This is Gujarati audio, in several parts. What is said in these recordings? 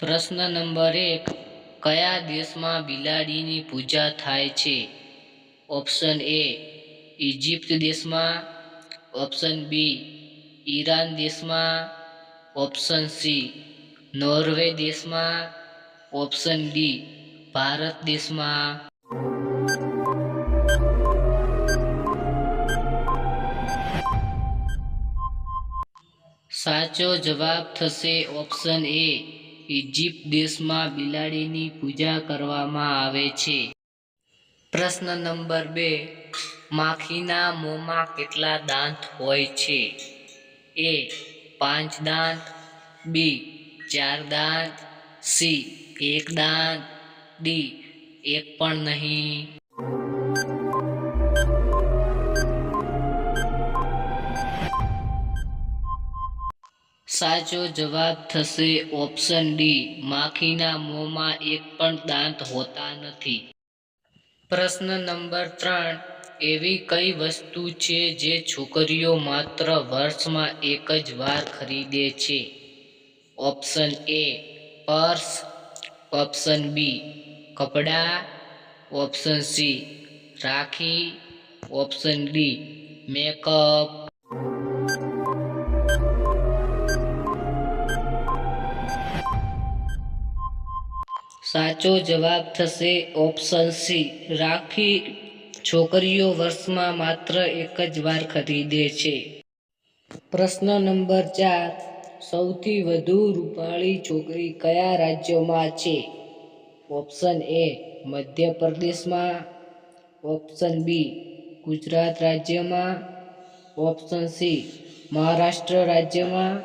પ્રશ્ન નંબર એક, કયા દેશમાં બિલાડીની પૂજા થાય છે? ઓપ્શન એ ઇજિપ્ત દેશમાં. ઓપ્શન બી, ઈરાન દેશમાં. ઓપ્શન સી, નોર્વે દેશમાં. ઓપ્શન ડી, ભારત દેશમાં. સાચો જવાબ થશે ઓપ્શન એ ઇજિપ્ત દેશમાં બિલાડીની પૂજા કરવામાં આવે છે. પ્રશ્ન નંબર બે, માખીના મોંમાં કેટલા દાંત હોય છે? એ, પાંચ દાંત, બી, ચાર દાંત, સી, એક દાંત, ડી, એક પણ નહીં. સાચો જવાબ થશે ઓપ્શન ડી માખીના મોંમાં એક પણ દાંત હોતા નથી. પ્રશ્ન નંબર ત્રણ. એવી કઈ વસ્તુ છે જે છોકરીઓ માત્ર વર્ષમાં એક જ વાર ખરીદે છે? Option A purse. Option B કપડાં. Option C rakhi. Option D makeup સાચો જવાબ થશે ઓપ્શન સી રાખી છોકરીઓ વર્ષમાં માત્ર એક જ વાર ખરીદે છે. પ્રશ્ન નંબર ચાર. સૌથી વધુ રૂપાળી છોકરી કયા રાજ્યોમાં છે? ઓપ્શન એ મધ્યપ્રદેશમાં. ઓપ્શન બી ગુજરાત રાજ્યમાં. ઓપ્શન સી મહારાષ્ટ્ર રાજ્યમાં.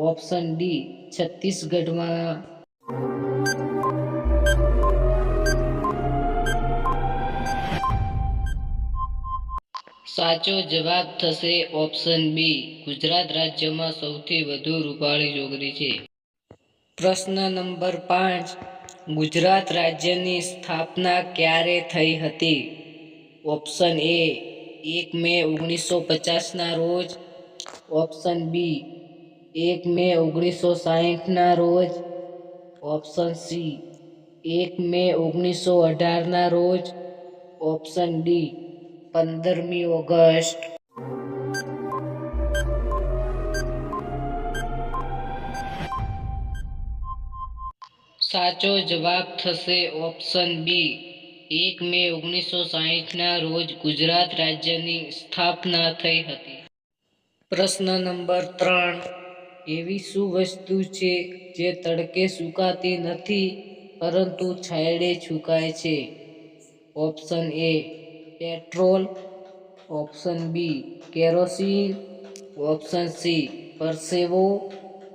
ઓપ્શન ડી છત્તીસગઢમાં. સાચો જવાબ થશે ઓપ્શન બી. ગુજરાત રાજ્યમાં સૌથી વધુ રૂપાળી છોકરી છે. પ્રશ્ન નંબર પાંચ. ગુજરાત રાજ્યની સ્થાપના ક્યારે થઈ હતી? ઓપ્શન એ, એક મે ઓગણીસો પચાસના રોજ. ઓપ્શન બી, એક મે ઓગણીસો સાહીઠના રોજ. ઓપ્શન સી, એક મે ઓગણીસો અઢારના રોજ. ઓપ્શન ડી પંદરમી ઓગસ્ટ. સાચો જવાબ થશે ઓપ્શન બી. એક મે ઓગણીસો સાહીઠના રોજ ગુજરાત રાજ્યની સ્થાપના થઈ હતી. પ્રશ્ન નંબર ત્રણ. એવી શું વસ્તુ છે જે તડકે સુકાતી નથી, પરંતુ છાંયડે સુકાય છે? Option A petrol option B, kerosene option C, પરસેવો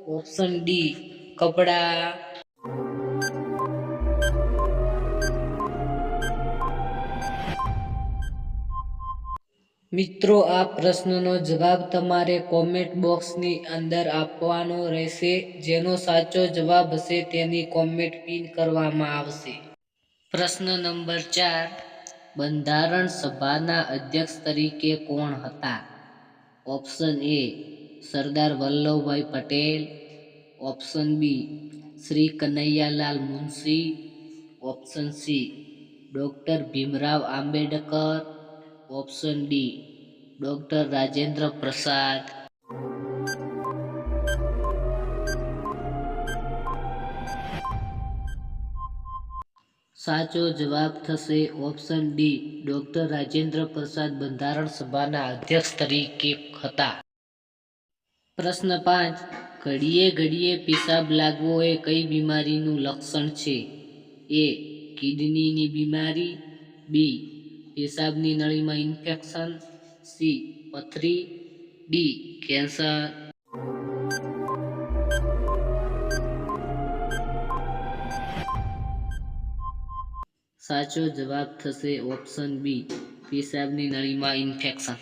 ઓપ્શન ડી, કપડાં. મિત્રો, આ પ્રશ્નનો જવાબ તમારે કોમેન્ટ બોક્સની અંદર આપવાનો રહેશે, જેનો સાચો જવાબ હશે તેની કોમેન્ટ પિન કરવામાં આવશે. પ્રશ્ન નંબર ચાર બંધારણ સભાના અધ્યક્ષ તરીકે કોણ હતા? Option A Sardar Vallabhbhai Patel. Option B Shri Kanaiyalal Munshi. Option C doctor Bhimrao Ambedkar. Option D doctor Rajendra Prasad. સાચો જવાબ થશે ઓપ્શન ડી ડૉક્ટર રાજેન્દ્ર પ્રસાદ બંધારણ સભાના અધ્યક્ષ તરીકે હતા. પ્રશ્ન પાંચ. ઘડીએ ઘડીએ પેશાબ લાગવો એ કઈ બીમારીનું લક્ષણ છે? એ. કિડનીની બીમારી. બી. પેશાબની નળીમાં ઇન્ફેક્શન. સી. પથરી. ડી. કેન્સર. સાચો જવાબ થશે ઓપ્શન બી પેશાબની નળીમાં ઇન્ફેક્શન